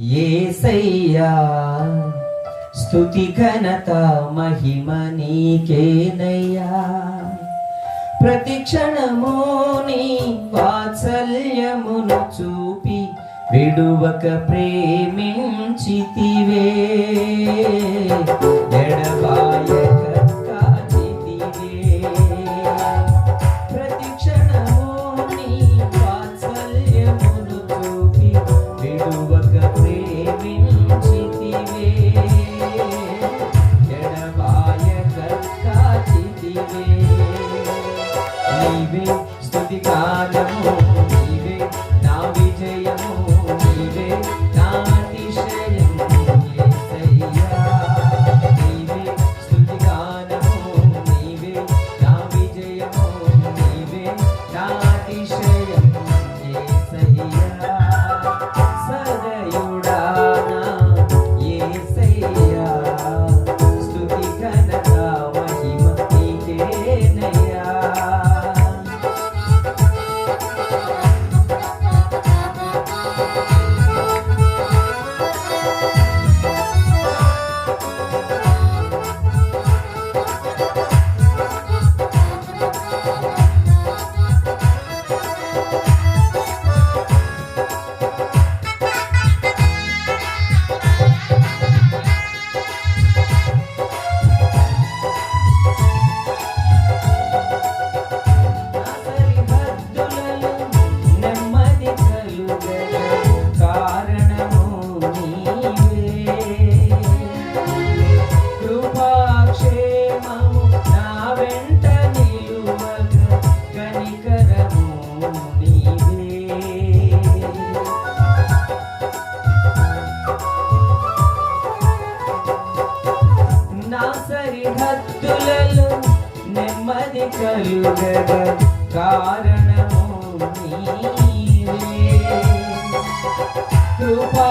ఏసయ్యా స్థుతి ఘనత మహిమ నీకేనయ్యా. ప్రతి క్షణము నీ వాత్సల్యమును చూపి విడువక ప్రేమించితివే. హద్దులలో నెమ్మది కలుగద కారణము నీవే. కృపా